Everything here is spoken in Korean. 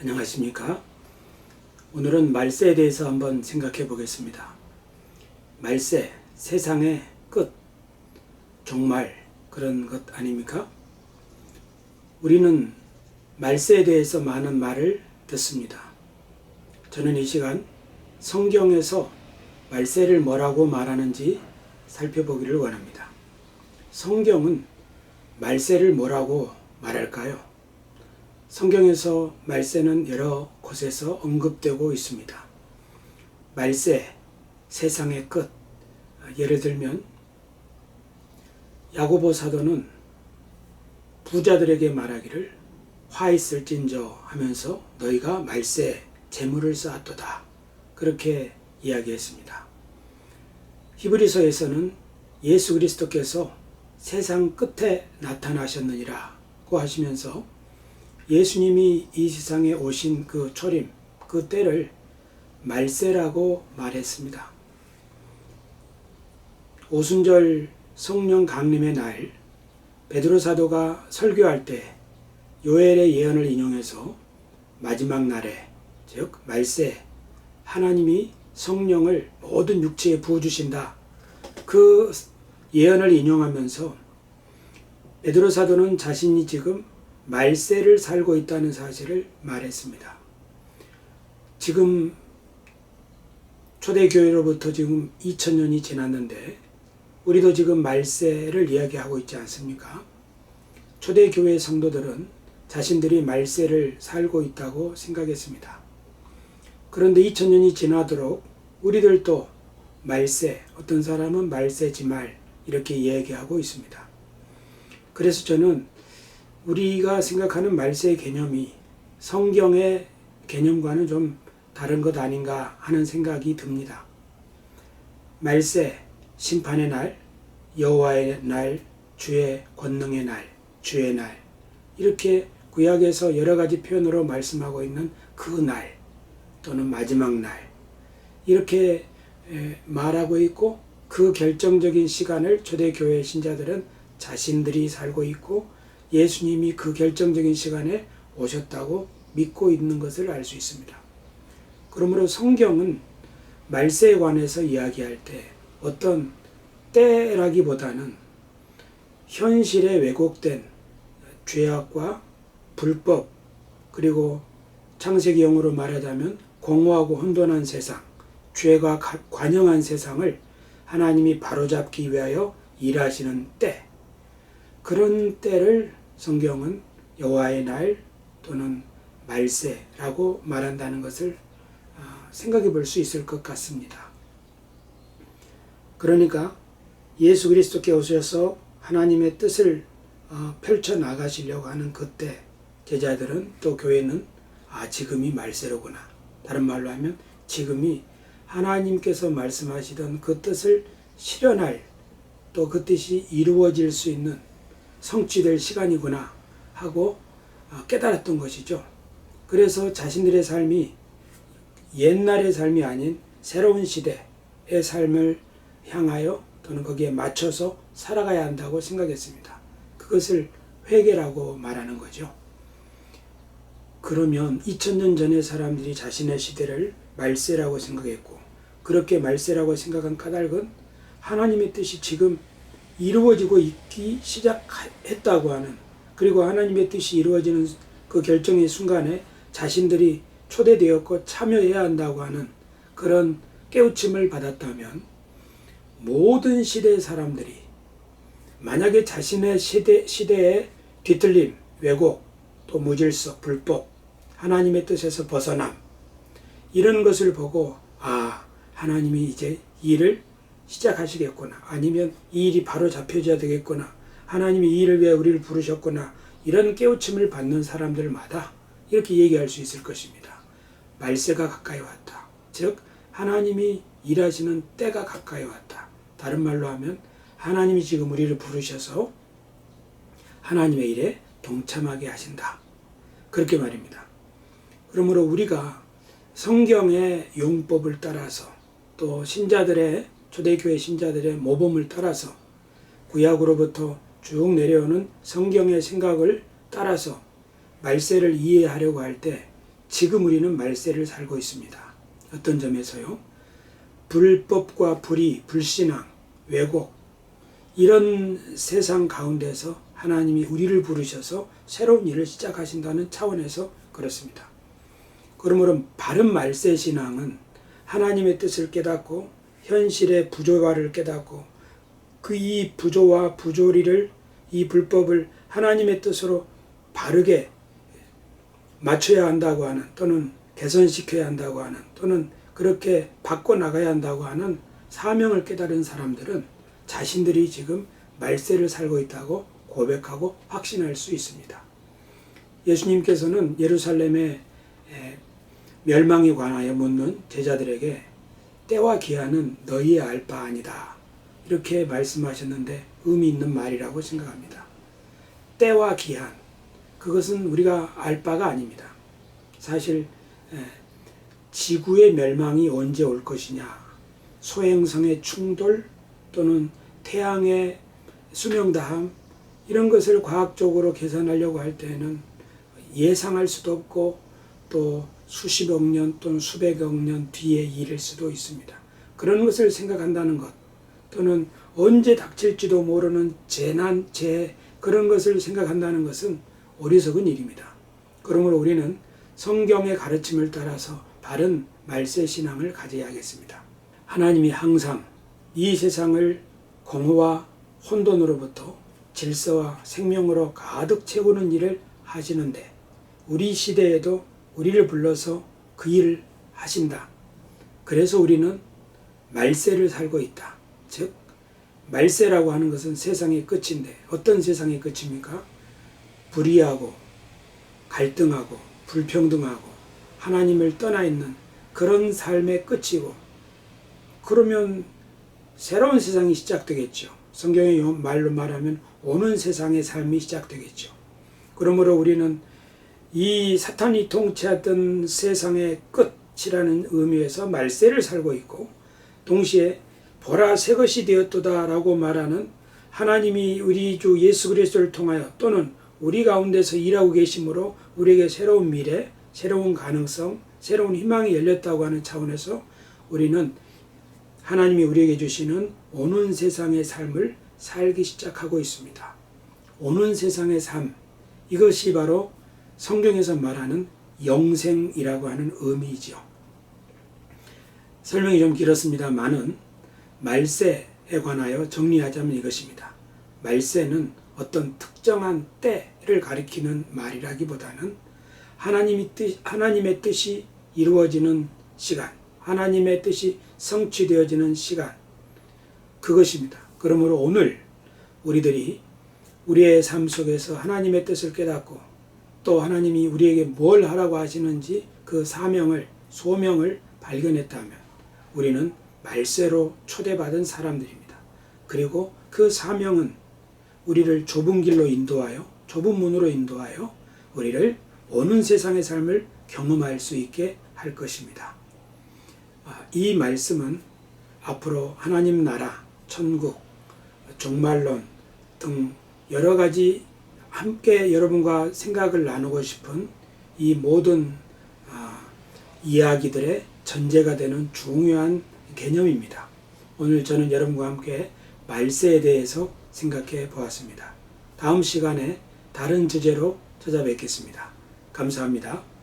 안녕하십니까? 오늘은 말세에 대해서 한번 생각해 보겠습니다. 말세, 세상의 끝, 종말, 그런 것 아닙니까? 우리는 말세에 대해서 많은 말을 듣습니다. 저는 이 시간 성경에서 말세를 뭐라고 말하는지 살펴보기를 원합니다. 성경은 말세를 뭐라고 말할까요? 성경에서 말세는 여러 곳에서 언급되고 있습니다. 말세, 세상의 끝. 예를 들면 야고보 사도는 부자들에게 말하기를 화 있을진저 하면서 너희가 말세 재물을 쌓았도다. 그렇게 이야기했습니다. 히브리서에서는 예수 그리스도께서 세상 끝에 나타나셨느니라고 하시면서 예수님이 이 세상에 오신 그 초림, 그 때를 말세라고 말했습니다. 오순절 성령 강림의 날 베드로 사도가 설교할 때 요엘의 예언을 인용해서 마지막 날에 즉 말세 하나님이 성령을 모든 육체에 부어 주신다. 그 예언을 인용하면서 베드로 사도는 자신이 지금 말세를 살고 있다는 사실을 말했습니다. 지금 초대교회로부터 지금 2000년이 지났는데 우리도 지금 말세를 이야기하고 있지 않습니까? 초대교회 성도들은 자신들이 말세를 살고 있다고 생각했습니다. 그런데 2000년이 지나도록 우리들도 말세, 어떤 사람은 말세지 말 이렇게 이야기하고 있습니다. 그래서 저는 우리가 생각하는 말세의 개념이 성경의 개념과는 좀 다른 것 아닌가 하는 생각이 듭니다. 말세, 심판의 날, 여호와의 날, 주의 권능의 날, 주의 날 이렇게 구약에서 여러 가지 표현으로 말씀하고 있는 그 날 또는 마지막 날 이렇게 말하고 있고 그 결정적인 시간을 초대교회 신자들은 자신들이 살고 있고 예수님이 그 결정적인 시간에 오셨다고 믿고 있는 것을 알 수 있습니다. 그러므로 성경은 말세에 관해서 이야기할 때 어떤 때라기보다는 현실에 왜곡된 죄악과 불법 그리고 창세기용어로 말하자면 공허하고 혼돈한 세상, 죄가 관영한 세상을 하나님이 바로잡기 위하여 일하시는 때 그런 때를 성경은 여호와의 날 또는 말세라고 말한다는 것을 생각해 볼 수 있을 것 같습니다. 그러니까 예수 그리스도께 오셔서 하나님의 뜻을 펼쳐 나가시려고 하는 그때 제자들은 또 교회는 아 지금이 말세로구나. 다른 말로 하면 지금이 하나님께서 말씀하시던 그 뜻을 실현할 또 그 뜻이 이루어질 수 있는 성취될 시간이구나 하고 깨달았던 것이죠. 그래서 자신들의 삶이 옛날의 삶이 아닌 새로운 시대의 삶을 향하여 또는 거기에 맞춰서 살아가야 한다고 생각했습니다. 그것을 회개라고 말하는 거죠. 그러면 2000년 전의 사람들이 자신의 시대를 말세라고 생각했고 그렇게 말세라고 생각한 까닭은 하나님의 뜻이 지금 이루어지고 있기 시작했다고 하는 그리고 하나님의 뜻이 이루어지는 그 결정의 순간에 자신들이 초대되었고 참여해야 한다고 하는 그런 깨우침을 받았다면 모든 시대의 사람들이 만약에 자신의 시대, 시대의 뒤틀림, 왜곡, 또 무질서, 불법, 하나님의 뜻에서 벗어남, 이런 것을 보고, 아, 하나님이 이제 일을 시작하시겠구나. 아니면 이 일이 바로 잡혀져야 되겠구나. 하나님이 이 일을 위해 우리를 부르셨구나. 이런 깨우침을 받는 사람들마다 이렇게 얘기할 수 있을 것입니다. 말세가 가까이 왔다. 즉, 하나님이 일하시는 때가 가까이 왔다. 다른 말로 하면 하나님이 지금 우리를 부르셔서 하나님의 일에 동참하게 하신다. 그렇게 말입니다. 그러므로 우리가 성경의 용법을 따라서 또 신자들의 초대교회 신자들의 모범을 따라서 구약으로부터 쭉 내려오는 성경의 생각을 따라서 말세를 이해하려고 할 때 지금 우리는 말세를 살고 있습니다. 어떤 점에서요? 불법과 불의, 불신앙, 왜곡 이런 세상 가운데서 하나님이 우리를 부르셔서 새로운 일을 시작하신다는 차원에서 그렇습니다. 그러므로 바른 말세 신앙은 하나님의 뜻을 깨닫고 현실의 부조화를 깨닫고 그 이 부조와 부조리를 이 불법을 하나님의 뜻으로 바르게 맞춰야 한다고 하는 또는 개선시켜야 한다고 하는 또는 그렇게 바꿔 나가야 한다고 하는 사명을 깨달은 사람들은 자신들이 지금 말세를 살고 있다고 고백하고 확신할 수 있습니다. 예수님께서는 예루살렘의 멸망에 관하여 묻는 제자들에게 때와 기한은 너희의 알 바 아니다. 이렇게 말씀하셨는데 의미 있는 말이라고 생각합니다. 때와 기한 그것은 우리가 알 바가 아닙니다. 사실 지구의 멸망이 언제 올 것이냐, 소행성의 충돌 또는 태양의 수명다함 이런 것을 과학적으로 계산하려고 할 때는 예상할 수도 없고 또 수십억 년 또는 수백억 년 뒤의 일일 수도 있습니다. 그런 것을 생각한다는 것 또는 언제 닥칠지도 모르는 재난, 재해 그런 것을 생각한다는 것은 어리석은 일입니다. 그러므로 우리는 성경의 가르침을 따라서 바른 말세 신앙을 가져야겠습니다. 하나님이 항상 이 세상을 공허와 혼돈으로부터 질서와 생명으로 가득 채우는 일을 하시는데 우리 시대에도 우리를 불러서 그 일을 하신다. 그래서 우리는 말세를 살고 있다. 즉 말세라고 하는 것은 세상의 끝인데 어떤 세상의 끝입니까? 불의하고 갈등하고 불평등하고 하나님을 떠나 있는 그런 삶의 끝이고 그러면 새로운 세상이 시작되겠죠. 성경의 말로 말하면 오는 세상의 삶이 시작되겠죠. 그러므로 우리는 이 사탄이 통치하던 세상의 끝이라는 의미에서 말세를 살고 있고 동시에 보라 새 것이 되었도다라고 말하는 하나님이 우리 주 예수 그리스도를 통하여 또는 우리 가운데서 일하고 계심으로 우리에게 새로운 미래, 새로운 가능성, 새로운 희망이 열렸다고 하는 차원에서 우리는 하나님이 우리에게 주시는 오는 세상의 삶을 살기 시작하고 있습니다. 오는 세상의 삶, 이것이 바로 성경에서 말하는 영생이라고 하는 의미이죠. 설명이 좀 길었습니다만은 말세에 관하여 정리하자면 이것입니다. 말세는 어떤 특정한 때를 가리키는 말이라기보다는 하나님의, 뜻, 하나님의 뜻이 이루어지는 시간, 하나님의 뜻이 성취되어지는 시간, 그것입니다. 그러므로 오늘 우리들이 우리의 삶 속에서 하나님의 뜻을 깨닫고 또 하나님이 우리에게 뭘 하라고 하시는지 그 사명을, 소명을 발견했다면 우리는 말세로 초대받은 사람들입니다. 그리고 그 사명은 우리를 좁은 길로 인도하여 좁은 문으로 인도하여 우리를 오는 세상의 삶을 경험할 수 있게 할 것입니다. 아, 이 말씀은 앞으로 하나님 나라, 천국, 종말론 등 여러 가지 함께 여러분과 생각을 나누고 싶은 이 모든 아, 이야기들의 전제가 되는 중요한 개념입니다. 오늘 저는 여러분과 함께 말세에 대해서 생각해 보았습니다. 다음 시간에 다른 주제로 찾아뵙겠습니다. 감사합니다.